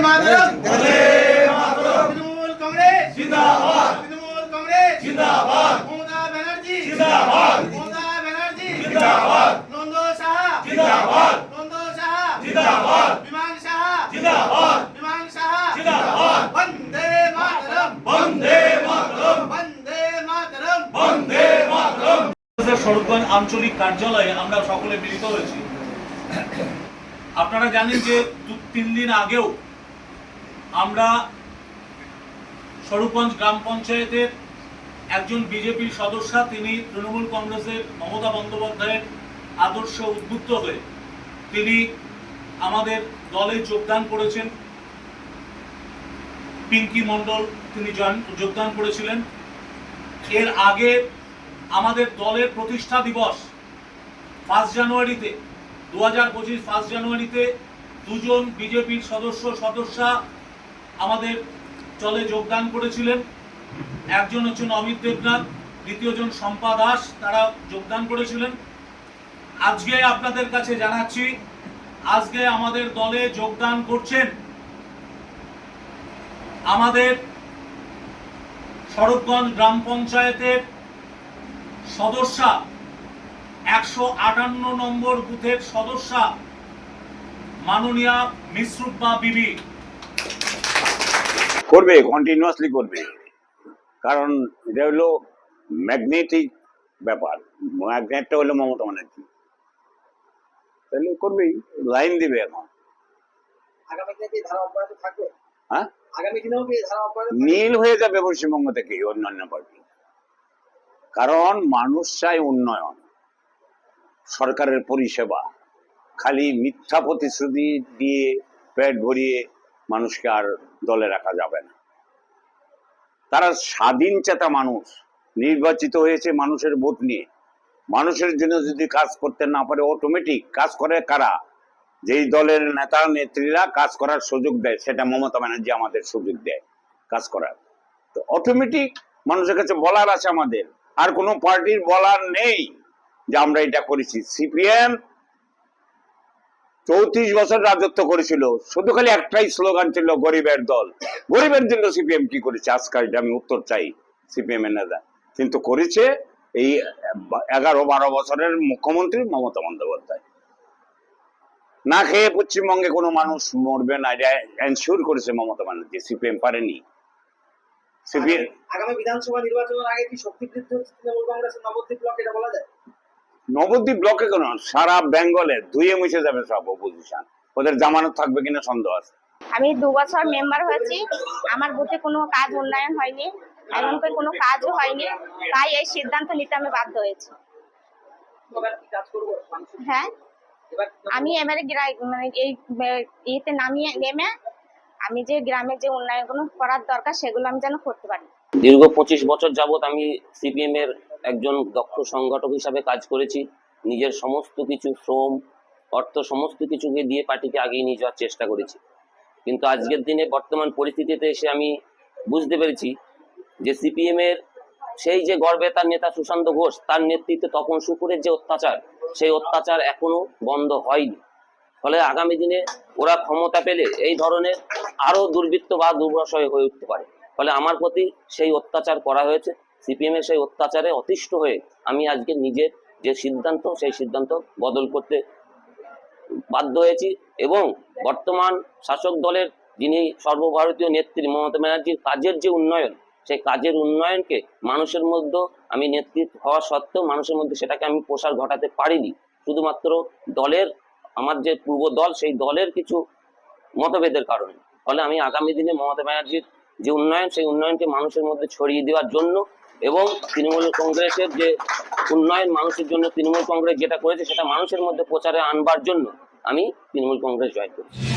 মাতরম। তৃণমূল কংগ্রেস। জিন্দাবাদ। তৃণমূল কংগ্রেস। জিন্দাবাদ। মমতা ব্যানার্জি। জিন্দাবাদ। মমতা ব্যানার্জি। জিন্দাবাদ। নন্দ সাহা। জিন্দাবাদ। নন্দ সাহা। জিন্দাবাদ। বিমান সাহা। জিন্দাবাদ। বিমান সাহা। জিন্দাবাদ। বন্দে মাতরম। বন্দে মাতরম। বন্দে মাতরম। বন্দে মাতরম। স্বরূপগঞ্জ আঞ্চলিক কার্যালয়ে আমরা সকলে মিলিত হয়েছি। আপনারা জানেন যে দু- তিন দিন আগেও আমরা স্বরূপগঞ্জ গ্রাম পঞ্চায়েতের একজন বিজেপির সদস্যা, তিনি তৃণমূল কংগ্রেসের মমতা বন্দ্যোপাধ্যায়ের আদর্শ উদ্বুদ্ধ হয়ে তিনি আমাদের দলে যোগদান করেছেন। পিঙ্কি মণ্ডল তিনি যোগদান করেছিলেন। এর আগে আমাদের দলের প্রতিষ্ঠা দিবস ফার্স্ট জানুয়ারিতে, দু হাজার পঁচিশ ফার্স্ট জানুয়ারিতে দুজন বিজেপির সদস্য সদস্যা আমাদের দলে যোগদান করেছিলেন। একজন হচ্ছেন অমিত দেবনাথ, দ্বিতীয়জন শম্পা দাস, তারা যোগদান করেছিলেন। আজকে আপনাদের কাছে জানাচ্ছি, আজকে আমাদের দলে যোগদান করছেন আমাদের স্বরূপগঞ্জ গ্রাম পঞ্চায়েতের সদস্যা, একশো আটান্ন নম্বর বুথের সদস্যা, মাননীয়া মিশ্রুব্বা বিবি। করবে কন্টিনিউয়াসলি করবে। কারণ এটা হলো ম্যাগনেটিক ব্যাপার। ম্যাগনেটটা হলো মমতা ব্যানার্জি। তাহলে করবেই লাইন দিবে এখন। হ্যাঁ? নীল হয়ে যাবে পশ্চিমবঙ্গ থেকে অন্যান্য পার্টি। কারণ মানুষ চায় উন্নয়ন। সরকারের পরিষেবা। খালি মিথ্যা প্রতিশ্রুতি দিয়ে পেট ভরিয়ে মানুষকে আর দলে রাখা যাবে না। তারা স্বাধীন চেতা মানুষ, নির্বাচিত হয়েছে মানুষের ভোট নিয়ে। মানুষের জন্য যদি কাজ করতে না পারে অটোমেটিক কাজ করে কারা? যেই দলের নেতা, নেত্রীরা কাজ করার সুযোগ দেয়, সেটা মমতা ব্যানার্জি আমাদের সুযোগ দেয় কাজ করার। তো অটোমেটিক মানুষের কাছে বলার আছে আমাদের। আর কোনো পার্টির বলার নেই যে আমরা এটা করেছি। সিপিএম চৌত্রিশ বছর রাজত্ব করেছিল। শুধু খালি একটাই স্লোগান ছিল, গরিবের দল। গরিবের জন্য সিপিএম কি করেছে? আজকাল এটা আমি উত্তর চাই সিপিএম এর নেতা। কিন্তু করেছে এই এগারো বারো বছরের মুখ্যমন্ত্রী মমতা বন্দ্যোপাধ্যায়। না খেয়ে পশ্চিমবঙ্গে কোনো মানুষ মরবে না, এটা এনশিওর করেছে মমতা ব্যানার্জি, সিপিএম পারেনি। সিপিএম আগামী বিধানসভা নির্বাচনের আগে কি শক্তিবৃদ্ধ হচ্ছে তৃণমূল কংগ্রেসের নবদ্বীপ ব্লক, এটা বলা যায়? নবদ্বীপ ব্লকে কেন সারা বেঙ্গলে ধুয়ে মুছে যাবে সব অপোজিশন ওদের জামানত থাকবে কিনা সন্দেহ আছে। আমি দু বছর মেম্বার হয়েছি, আমার বুথে কোনো কাজ উন্নয়ন হয়নি এমনকি কোনো কাজও হয়নি, তাই এই সিদ্ধান্ত নিতে আমি বাধ্য হয়েছি। হ্যাঁ? আমি এবারে মানে এই ইয়েতে নামিয়ে নেমে আমি যে গ্রামের যে উন্নয়নগুলো করার দরকার, সেগুলো আমি যেন করতে পারি। দীর্ঘ পঁচিশ বছর যাবৎ আমি সিপিএম এর একজন দক্ষ সংগঠক হিসাবে কাজ করেছি। নিজের সমস্ত কিছু শ্রম, অর্থ সমস্ত কিছুকে দিয়ে পার্টিকে আগিয়ে নিয়ে যাওয়ার চেষ্টা করেছি। কিন্তু আজকের দিনে বর্তমান পরিস্থিতিতে এসে আমি বুঝতে পেরেছি যে সিপিএম এর সেই যে গর্বে তার নেতা সুশান্ত ঘোষ, তার নেতৃত্বে তপন শুকুরের যে অত্যাচার, সেই অত্যাচার এখনও বন্ধ হয়নি। ফলে আগামী দিনে ওরা ক্ষমতা পেলে এই ধরনের আরও দুর্বৃত্ত বা দুর্বাশয় হয়ে উঠতে পারে। ফলে আমার প্রতি সেই অত্যাচার করা হয়েছে। সিপিএম এর সেই অত্যাচারে অতিষ্ঠ হয়ে আমি আজকে নিজের যে সিদ্ধান্ত, সেই সিদ্ধান্ত বদল করতে বাধ্য হয়েছি এবং বর্তমান শাসক দলের যিনি সর্বভারতীয় নেত্রী মমতা ব্যানার্জির কাজের যে উন্নয়ন, সেই কাজের উন্নয়নকে মানুষের মধ্যে আমি নেতৃত্ব হওয়া সত্ত্বেও মানুষের মধ্যে সেটাকে আমি প্রসার ঘটাতে পারিনি। শুধুমাত্র দলের, আমার যে পূর্ব দল, সেই দলের কিছু মতভেদের কারণে। ফলে আমি আগামী দিনে মমতা ব্যানার্জির যে উন্নয়ন, সেই উন্নয়নকে মানুষের মধ্যে ছড়িয়ে দেওয়ার জন্য এবং তৃণমূল কংগ্রেসের যে উন্নয়ন মানুষের জন্য তৃণমূল কংগ্রেস যেটা করেছে সেটা মানুষের মধ্যে প্রচারে আনবার জন্য আমি তৃণমূল কংগ্রেস জয়েন করেছি।